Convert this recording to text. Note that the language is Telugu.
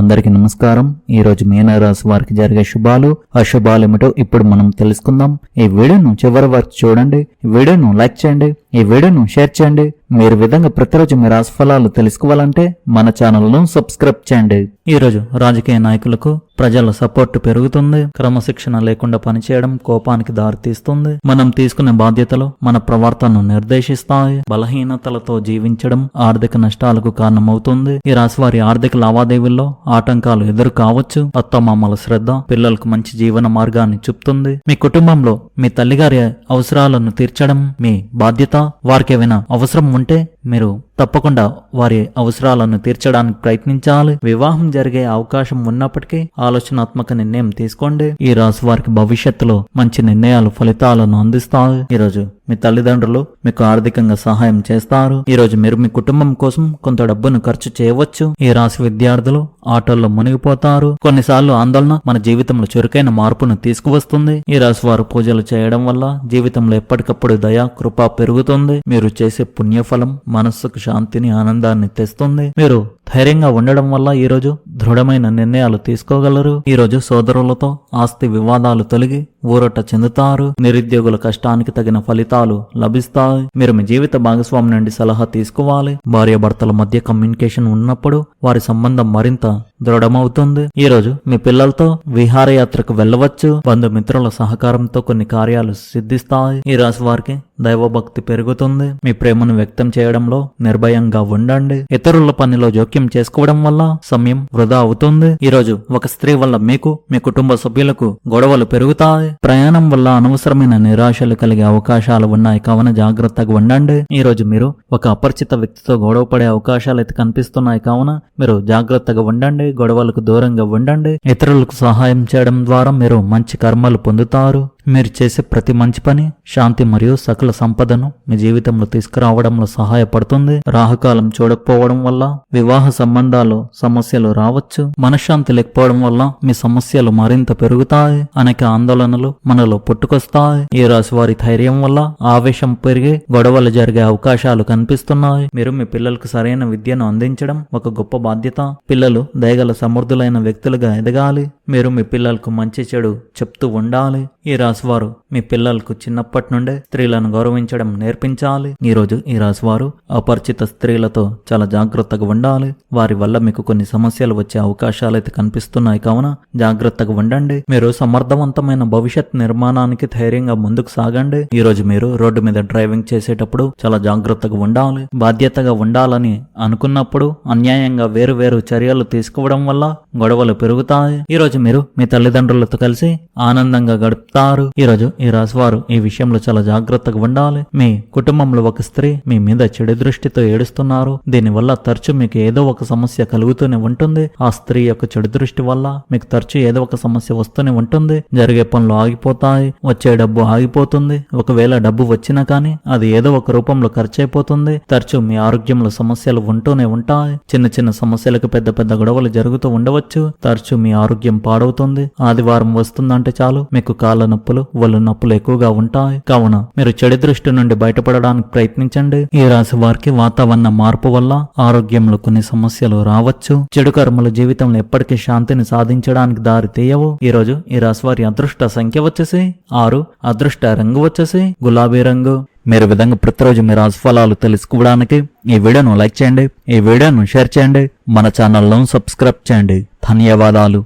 అందరికీ నమస్కారం. ఈ రోజు మీనరాశి వారికి జరిగే శుభాలు అశుభాలు ఏమిటో ఇప్పుడు మనం తెలుసుకుందాం. ఈ వీడియోను చివరి వరకు చూడండి. ఈ వీడియోను లైక్ చేయండి. ఈ వీడియోను షేర్ చేయండి. మీరు విధంగా ప్రతిరోజు మీ రాశి ఫలాలు తెలుసుకోవాలంటే మన ఛానల్ను సబ్స్క్రైబ్ చేయండి. ఈ రోజు రాజకీయ నాయకులకు ప్రజల సపోర్ట్ పెరుగుతుంది. క్రమశిక్షణ లేకుండా పనిచేయడం కోపానికి దారితీస్తుంది. మనం తీసుకునే బాధ్యతలు మన ప్రవర్తనను నిర్దేశిస్తాయి. బలహీనతలతో జీవించడం ఆర్థిక నష్టాలకు కారణమవుతుంది. ఈ రాశి వారి ఆర్థిక లావాదేవీల్లో ఆటంకాలు ఎదురు కావచ్చు. అత్తమామల శ్రద్ధ పిల్లలకు మంచి జీవన మార్గాన్ని చూపుతుంది. మీ కుటుంబంలో మీ తల్లిగారి అవసరాలను తీర్చడం మీ బాధ్యత. వారికి ఏమైనా అవసరం ఉంటే మీరు తప్పకుండా వారి అవసరాలను తీర్చడానికి ప్రయత్నించాలి. వివాహం జరిగే అవకాశం ఉన్నప్పటికీ ఆలోచనాత్మక నిర్ణయం తీసుకోండి. ఈ రాశి వారికి భవిష్యత్తులో మంచి నిర్ణయాలు ఫలితాలను అందిస్తాయి. ఈ రోజు మీ తల్లిదండ్రులు మీకు ఆర్థికంగా సహాయం చేస్తారు. ఈ రోజు మీరు మీ కుటుంబం కోసం కొంత డబ్బును ఖర్చు చేయవచ్చు. ఈ రాశి విద్యార్థులు ఆటల్లో మునిగిపోతారు. కొన్నిసార్లు ఆందోళన మన జీవితంలో చురుకైన మార్పును తీసుకువస్తుంది. ఈ రాశి వారు పూజలు చేయడం వల్ల జీవితంలో ఎప్పటికప్పుడు దయ కృప పెరుగుతుంది. మీరు చేసే పుణ్యఫలం మనస్సుకు శాంతిని ఆనందాన్ని తెస్తుంది. మీరు ధైర్యంగా ఉండడం వల్ల ఈ రోజు దృఢమైన నిర్ణయాలు తీసుకోగలరు. ఈ రోజు సోదరులతో ఆస్తి వివాదాలు తొలగి ఊరట చెందుతారు. నిరుద్యోగుల కష్టానికి తగిన ఫలితాలు లభిస్తాయి. మీరు మీ జీవిత భాగస్వామి నుండి సలహా తీసుకోవాలి. భార్యాభర్తల మధ్య కమ్యూనికేషన్ ఉన్నప్పుడు వారి సంబంధం మరింత దృఢమవుతుంది. ఈ రోజు మీ పిల్లలతో విహారయాత్రకు వెళ్ళవచ్చు. బంధుమిత్రుల సహకారంతో కొన్ని కార్యాలు సిద్ధిస్తాయి. ఈ రాశి వారికి దైవభక్తి పెరుగుతుంది. మీ ప్రేమను వ్యక్తం చేయడంలో నిర్భయంగా ఉండండి. ఇతరుల పనిలో జోక్యం చేసుకోవడం వల్ల సమయం వృధా అవుతుంది. ఈ రోజు ఒక స్త్రీ వల్ల మీకు మీ కుటుంబ సభ్యులకు గొడవలు పెరుగుతాయి. ప్రయాణం వల్ల అనవసరమైన నిరాశలు కలిగే అవకాశాలు ఉన్నాయి. కావున జాగ్రత్తగా ఉండండి. ఈ రోజు మీరు ఒక అపరిచిత వ్యక్తితో గొడవ పడే అవకాశాలు అయితే కనిపిస్తున్నాయి. కావున మీరు జాగ్రత్తగా ఉండండి. గొడవలకు దూరంగా ఉండండి. ఇతరులకు సహాయం చేయడం ద్వారా మీరు మంచి కర్మలు పొందుతారు. మీరు చేసే ప్రతి మంచి పని శాంతి మరియు సకల సంపదను మీ జీవితంలో తీసుకురావడంలో సహాయపడుతుంది. రాహకాలం చూడకపోవడం వల్ల వివాహ సంబంధాలు సమస్యలు రావచ్చు. మనశ్శాంతి లేకపోవడం వల్ల మీ సమస్యలు మరింత పెరుగుతాయి. అనేక ఆందోళనలు మనలో పుట్టుకొస్తాయి. ఈ రాశి వారి ధైర్యం వల్ల ఆవేశం పెరిగి గొడవలు జరిగే అవకాశాలు కనిపిస్తున్నాయి. మీరు మీ పిల్లలకు సరైన విద్యను అందించడం ఒక గొప్ప బాధ్యత. పిల్లలు దయగల సమర్థులైన వ్యక్తులుగా ఎదగాలి. మీరు మీ పిల్లలకు మంచి చెడు చెప్తూ ఉండాలి. ఈ రాశివారు మీ పిల్లలకు చిన్నప్పటి నుండే స్త్రీలను గౌరవించడం నేర్పించాలి. ఈ రోజు ఈ రాశివారు అపరిచిత స్త్రీలతో చాలా జాగ్రత్తగా ఉండాలి. వారి వల్ల మీకు కొన్ని సమస్యలు వచ్చే అవకాశాలు అయితే కనిపిస్తున్నాయి. కావున జాగ్రత్తగా ఉండండి. మీరు సమర్థవంతమైన భవిష్యత్ నిర్మాణానికి ధైర్యంగా ముందుకు సాగండి. ఈ రోజు మీరు రోడ్డు మీద డ్రైవింగ్ చేసేటప్పుడు చాలా జాగ్రత్తగా ఉండాలి. బాధ్యతగా ఉండాలని అనుకున్నప్పుడు అన్యాయంగా వేరు వేరు చర్యలు తీసుకోవడం వల్ల గొడవలు పెరుగుతాయి. ఈ రోజు మీరు మీ తల్లిదండ్రులతో కలిసి ఆనందంగా గడుపుతారు. ఈ రోజు ఈ రాశివారు ఈ విషయంలో చాలా జాగ్రత్తగా ఉండాలి. మీ కుటుంబంలో ఒక స్త్రీ మీ మీద చెడు దృష్టితో ఏడుస్తున్నారు. దీనివల్ల తరచు మీకు ఏదో ఒక సమస్య కలుగుతూనే ఉంటుంది. ఆ స్త్రీ యొక్క చెడు దృష్టి వల్ల మీకు తరచు ఏదో ఒక సమస్య వస్తూనే ఉంటుంది. జరిగే పనులు ఆగిపోతాయి. వచ్చే డబ్బు ఆగిపోతుంది. ఒకవేళ డబ్బు వచ్చినా కానీ అది ఏదో ఒక రూపంలో ఖర్చు అయిపోతుంది తరచు మీ ఆరోగ్యంలో సమస్యలు ఉంటూనే ఉంటాయి. చిన్న చిన్న సమస్యలకు పెద్ద పెద్ద గొడవలు జరుగుతూ ఉండవచ్చు. తరచు మీ ఆరోగ్యం పాడవుతుంది. ఆదివారం వస్తుందంటే చాలు. మీకు కాళ్ళ నొప్పులు ఒళ్ళు నొప్పులు ఎక్కువగా ఉంటాయి. కావున మీరు చెడు దృష్టి నుండి బయటపడడానికి ప్రయత్నించండి. ఈ రాశి వారికి వాతావరణ మార్పు వల్ల ఆరోగ్యంలో కొన్ని సమస్యలు రావచ్చు. చెడు కర్మలు జీవితంలో ఎప్పటికీ శాంతిని సాధించడానికి దారి తీయవు. ఈ రోజు ఈ రాశి వారి అదృష్ట సంఖ్య వచ్చేసి ఆరు. అదృష్ట రంగు వచ్చేసి గులాబీ రంగు. మీరు విధంగా ప్రతిరోజు మీ రాశి ఫలాలు తెలుసుకోవడానికి ఈ వీడియోను లైక్ చేయండి. ఈ వీడియోను షేర్ చేయండి. మన ఛానల్ను సబ్స్క్రైబ్ చేయండి. ధన్యవాదాలు.